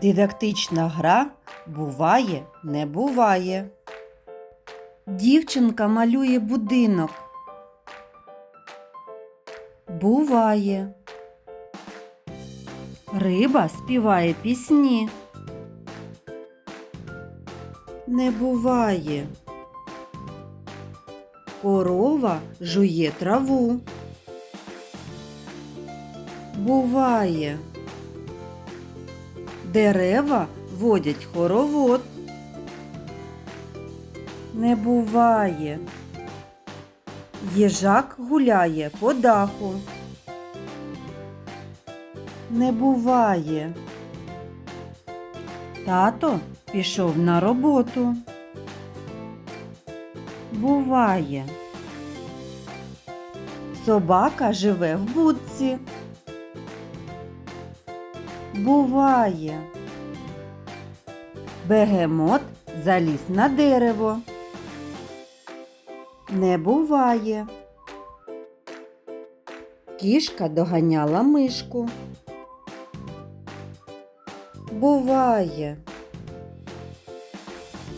Дидактична гра буває, не буває. Дівчинка малює будинок. Буває. Риба співає пісні. Не буває. Корова жує траву. Буває. Дерева водять хоровод. Не буває. Їжак гуляє по даху. Не буває. Тато пішов на роботу. Буває. Собака живе в будці. Буває. Бегемот заліз на дерево. Не буває. Кішка доганяла мишку. Буває.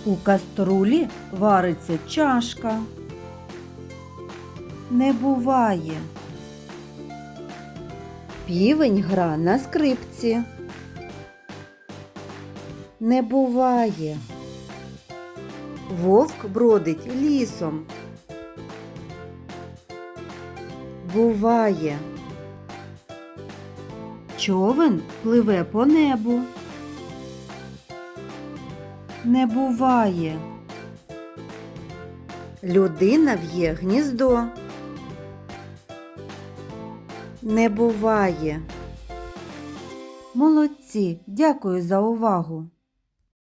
У каструлі вариться чашка. Не буває. Півень гра на скрипці. Не буває. Вовк бродить лісом. Буває. Човен пливе по небу. Не буває. Людина в'є гніздо. Не буває. Молодці, дякую за увагу.